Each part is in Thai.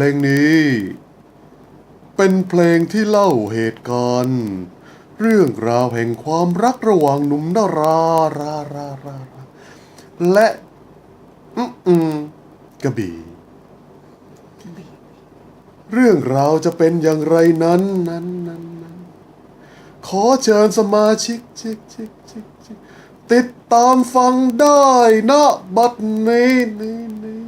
พลงนี้ เป็นเพลงที่เล่าเหตุการณ์ เรื่องราวแห่งความรักระหว่างหนุ่มนาราราราราราและอืมอืมกระบี่เรื่องราวจะเป็นอย่างไรนั้นนั้นนั้นนั้นขอเชิญสมาชิกชิกชิกชิกติดตามฟังได้นะบัดนี้นี้นี้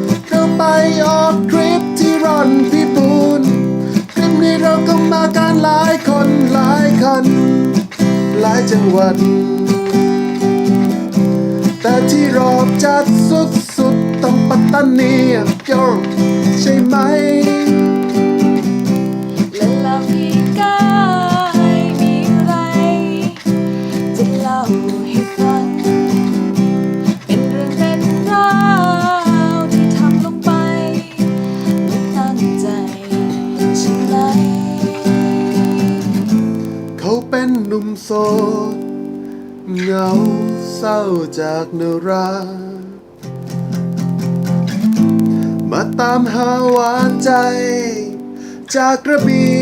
ไปออกทริปที่ร่อนพิบูลทริปนี้เราก็มากันหลายคนหลายคัน หลายจังหวัด แต่ที่รอบจัดสุดๆต้องปัตตานีโยใช่ไหม เหงาเศร้าจากนรา มาตามหาหวานใจ จากกระบี่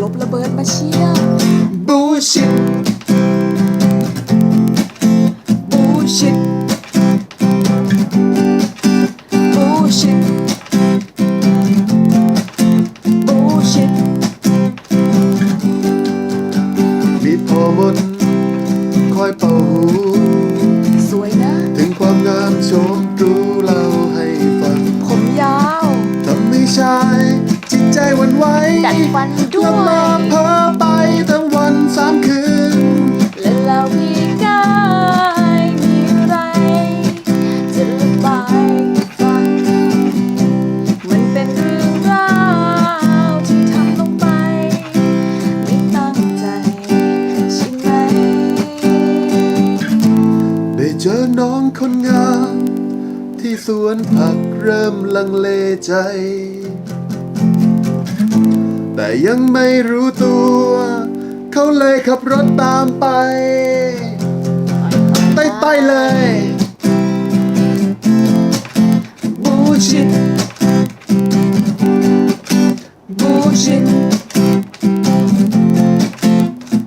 ลบระเบิดมาเชียร์บูชิด ใจหวันไหวดัดฟันด้วละเมอยเพ้อไปทั้งวันสามคืน และเรามีกายมีอะไร จะระบายให้ฟัง มันเป็นเรื่องราวที่ทำลงไป ไม่ตั้งใจใช่ไหม ได้เจอน้องคนงาม ที่สวนผักเริ่มลังเลใจ แต่ยังไม่รู้ตัว เขาเลยขับรถตามไปไปไปเลยบูชิดบูชิด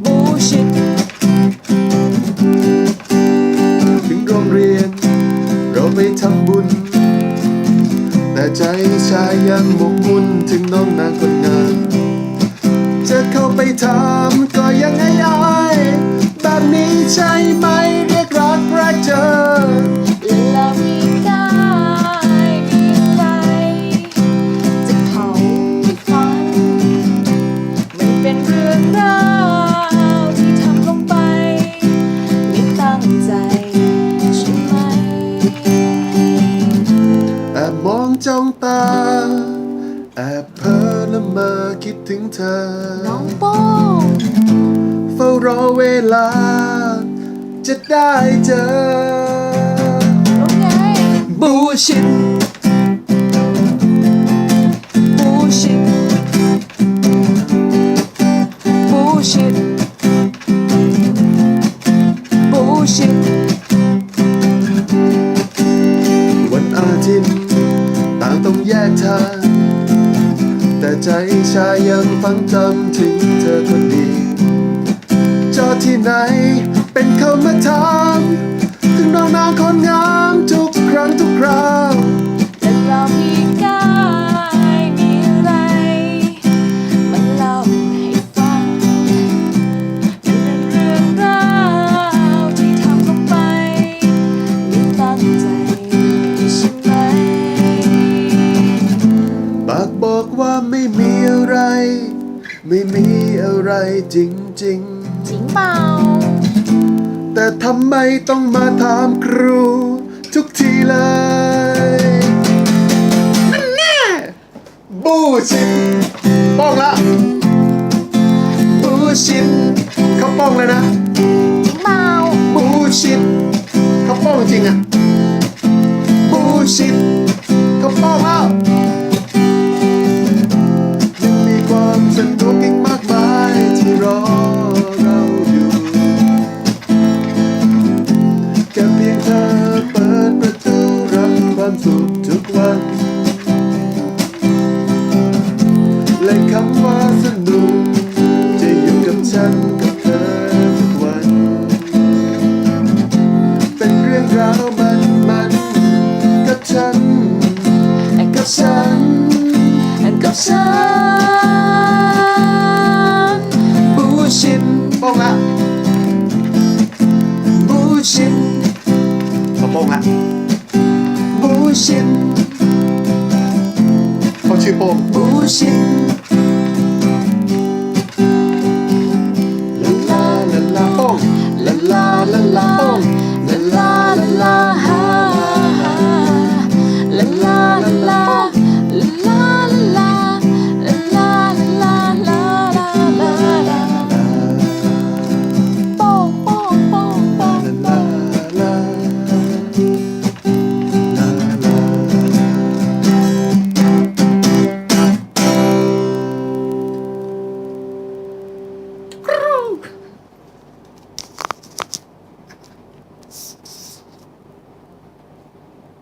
บูชิดถึงโรงเรียน เราไปทำบุญ แต่ใจชายยังหมกมุ่นถึงน้องนางคน เข้าไปถามก็ยังไงอายแบบนี้ใช่ไหมเรียกรักแรกเจอและเรามีกายมีอะไรจะเผาให้ฟังมันเป็นเรื่องราวที่ทำลงไป ไม่ตั้งใจใช่ไหม แอบมองจ้องตา แอบเพ้อ มอคิดถึงเธอ น้องโป้งเฝ้ารอเวลา จะได้เจอรู้ไงบูชิดบูชิดบูชิดบูชิดวันอาทิตย์ต่างต้องแยกทางแต่ ใจชายยังฟังจำถึงเธอคนดี จอที่ไหนเป็นเขามาถามถึงน้องนางคนงาม ไม่มีอะไรจริงจริงเปล่าแต่ทำไมต้องมาถามครู ทุกทีเลยมันแน่บูชินป้องละ บูชินเขาป้องเลยนะ จริงเปล่าบูชิดเขาป้องจริงอะบูชิดามสุขทุกวัน และคำว่าสนุก จะอยู่กับฉันกับเธอทุกวัน เป็นเรื่องราวมันมันกับฉัน กับฉัน กับฉัน บูชิน